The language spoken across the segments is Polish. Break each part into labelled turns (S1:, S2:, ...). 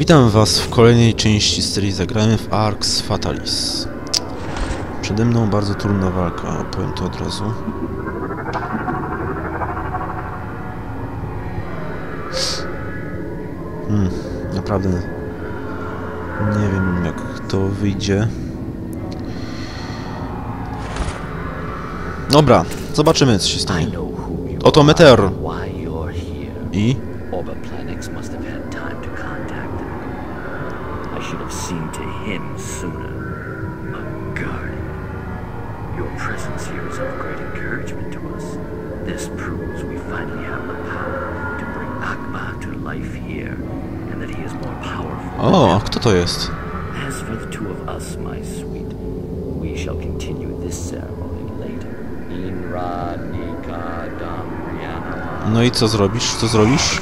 S1: Witam was w kolejnej części serii Zagrałem w Arx Fatalis. Przede mną bardzo trudna walka, powiem to od razu. Hmm, naprawdę nie wiem jak to wyjdzie. Dobra, zobaczymy co się stanie. Oto meteor. I?
S2: Should have seen to him sooner. A guardian. Your presence here is of great encouragement to us. This proves we finally have the power to bring Akba to life here, and that he is more powerful. than
S1: O, a
S2: ever.
S1: kto to jest?
S2: As for the two of us, my sweet, we shall continue this ceremony later. Inra Nika Damriana.
S1: No i co zrobisz? Co zrobisz?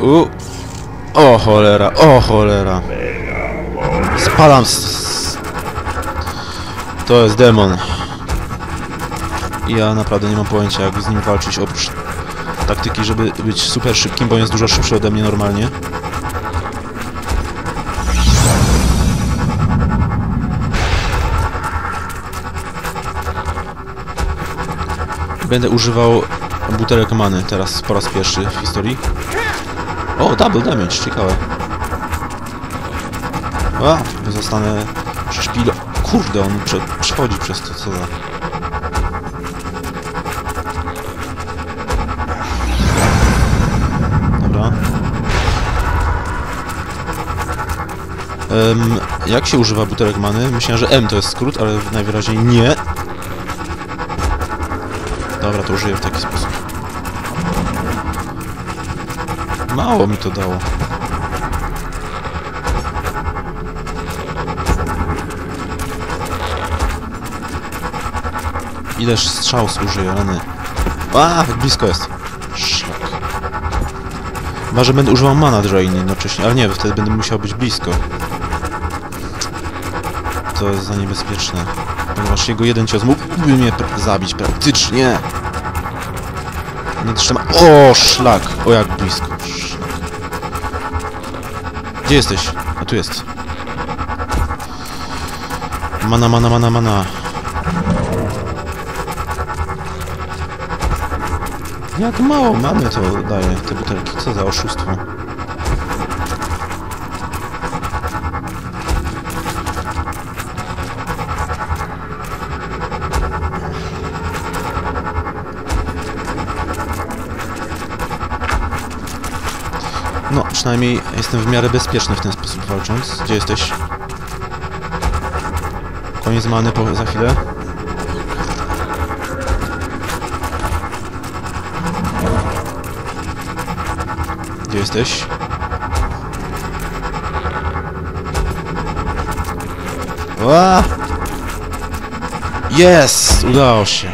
S1: U. U. O cholera, o cholera. Spalam s... To jest demon. Ja naprawdę nie mam pojęcia jak z nim walczyć oprócz taktyki, żeby być super szybkim, bo jest dużo szybszy ode mnie normalnie. Będę używał butelek many teraz po raz pierwszy w historii. O, double damage, ciekawe. A, zostanę szpilo... Kurde, on prze, przechodzi przez to, co za... Dobra. Em, jak się używa butelek many? Myślałem, że M to jest skrót, ale najwyraźniej nie. Dobra, to użyję w taki sposób. Mało mi to dało. Ileż strzał użyję, rany. A, blisko jest. Szlak. Chyba, że będę używał mana drain jednocześnie, ale nie, wtedy będę musiał być blisko. To jest za niebezpieczne. Ponieważ jego jeden cios mógłby mnie zabić praktycznie. Nie trzyma... O, szlak! O, jak blisko. Gdzie jesteś? A tu jest. Mana, mana, mana, mana. Jak mało mamy to daje, te butelki. Co za oszustwo. Przynajmniej jestem w miarę bezpieczny w ten sposób walcząc. Gdzie jesteś? Koniec many po, za chwilę. Gdzie jesteś? Ła! Jest! Udało się.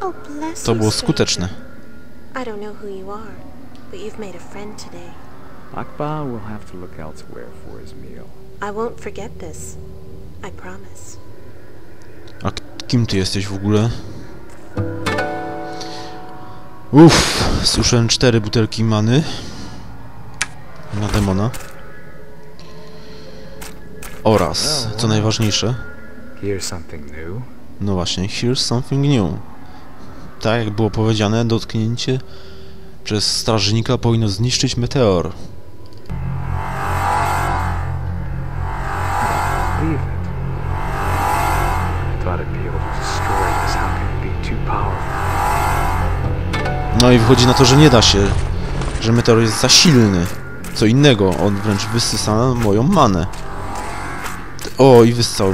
S3: Oh,
S1: To było skuteczne.
S3: I don't know who you are, but you've made a friend today.
S4: Akba will have to look elsewhere for his meal.
S3: I won't forget this. I promise.
S1: A kim ty jesteś w ogóle? Uff, słyszałem cztery butelki many. Na demona. Oraz, co najważniejsze,
S4: Here's something new.
S1: no właśnie, here's something new. Tak jak było powiedziane, dotknięcie przez strażnika powinno zniszczyć meteor. No i wychodzi na to, że nie da się, że meteor jest za silny. Co innego, on wręcz wysysa moją manę. O, i wyssał.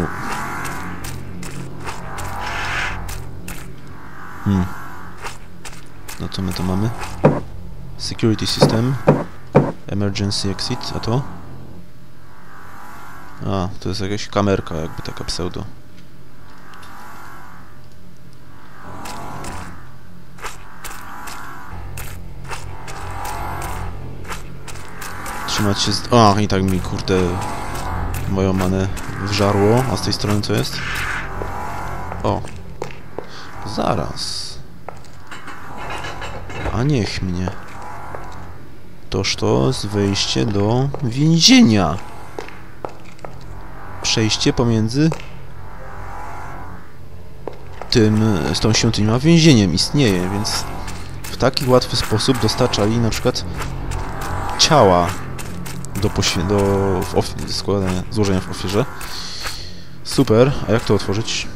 S1: Hmm. No to my to mamy. Security system. Emergency exit, a to? A, to jest jakaś kamerka, jakby taka pseudo. Trzymać się z... I tak mi kurde moją manę wżarło. A z tej strony co jest? O. Zaraz. A niech mnie. Toż to jest wejście do więzienia. Przejście pomiędzy tym, z tą świątynią a więzieniem istnieje, więc w taki łatwy sposób dostarczali na przykład ciała do, do składania, złożenia w ofierze. Super, a jak to otworzyć?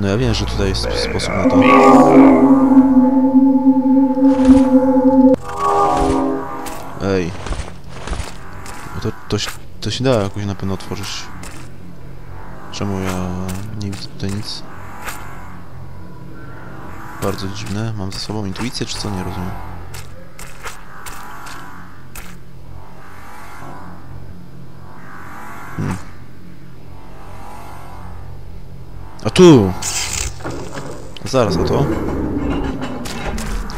S1: No ja wiem, że tutaj jest sposób na to. Ej. No To, to, to się da jakoś na pewno otworzyć. Czemu ja nie widzę tutaj nic? Bardzo dziwne. Mam ze sobą intuicję, czy co? Nie rozumiem. A tu! Zaraz, a to?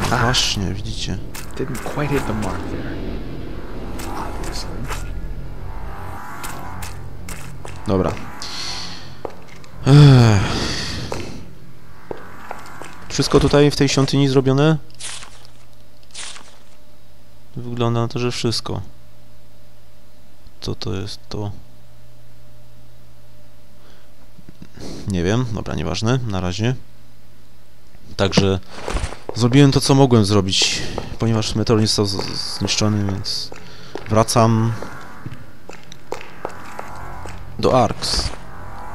S1: Właśnie, widzicie.
S4: Didn't quite hit the mark there.
S1: Dobra. Ech. Wszystko tutaj w tej świątyni zrobione? Wygląda na to, że wszystko. Co to jest to? Nie wiem, dobra, nieważne, na razie. Także zrobiłem to, co mogłem zrobić, ponieważ meteor nie został zniszczony, więc wracam do Arks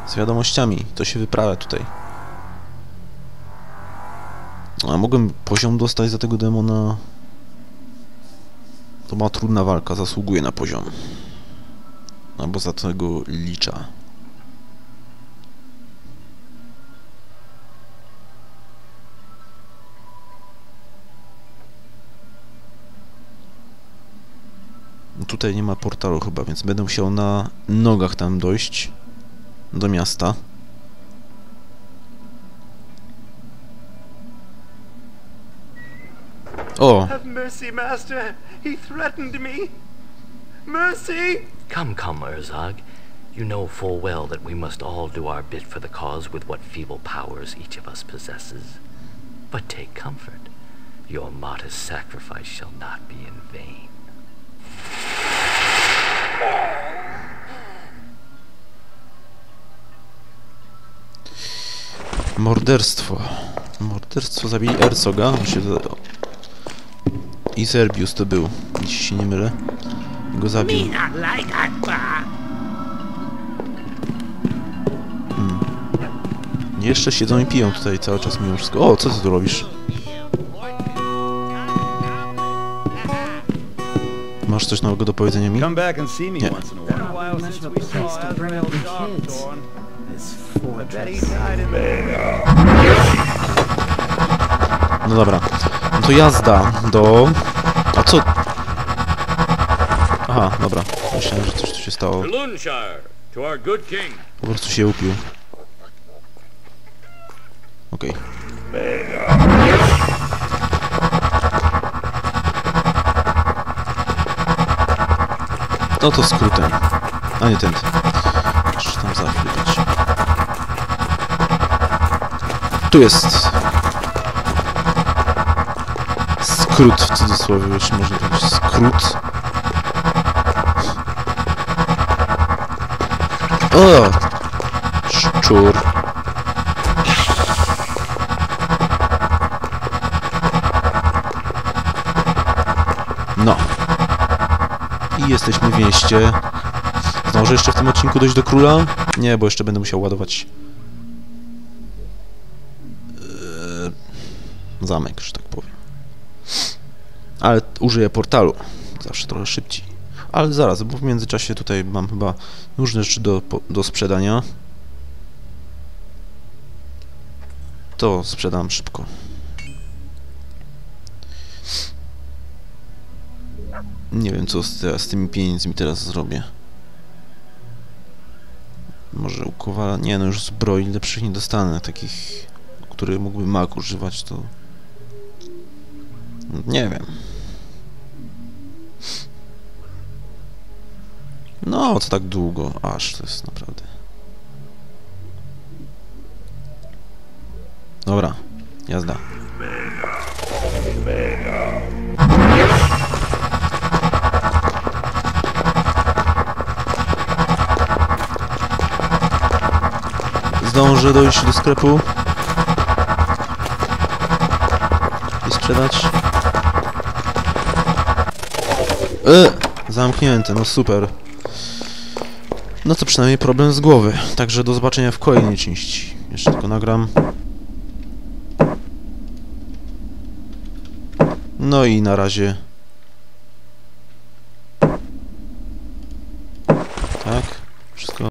S1: z wiadomościami. To się wyprawia tutaj. A mogłem poziom dostać za tego demona. To ma trudna walka, zasługuje na poziom. Albo za tego licza. Tutaj nie ma portalu chyba, więc będę musiał na nogach tam dojść do miasta. O,
S5: Have mercy, Master. He threatened me. Mercy!
S2: Come, come, Urzog. You know full well that we must all do our bit for the cause with what feeble powers each of us possesses. But take comfort. Your modest sacrifice shall not be in vain.
S1: Morderstwo. Morderstwo zabili Ercoga. za- I Serbius to był, jeśli się nie mylę. Go zabił. Hmm. Jeszcze siedzą i piją tutaj cały czas mimo wszystko. O, co ty tu robisz? Masz coś nowego do powiedzenia mi?
S6: Come
S1: No dobra. No to jazda do... A co? Aha, dobra. Myślałem, że coś tu się stało. Po prostu się upił. Okej. No to skrótem. A nie ten. Tu jest. Skrót w cudzysłowie, jeśli można powiedzieć. Skrót. O! Szczur. No. I jesteśmy w mieście. Zdążę jeszcze w tym odcinku dojść do króla? Nie, bo jeszcze będę musiał ładować... zamek, że tak powiem. Ale użyję portalu. Zawsze trochę szybciej. Ale zaraz, bo w międzyczasie tutaj mam chyba różne rzeczy do, do sprzedania. To sprzedam szybko. Nie wiem, co z, te- z tymi pieniędzmi teraz zrobię. Może u Kowala... Nie, no już zbroi lepszych nie dostanę. Takich, które mógłby mag używać, to... Nie wiem. No, co tak długo? Aż to jest naprawdę. Dobra, jazda. Zdążę dojść do sklepu i sprzedać. E, zamknięte, no super. No to przynajmniej problem z głowy. Także do zobaczenia w kolejnej części. Jeszcze tylko nagram. No i na razie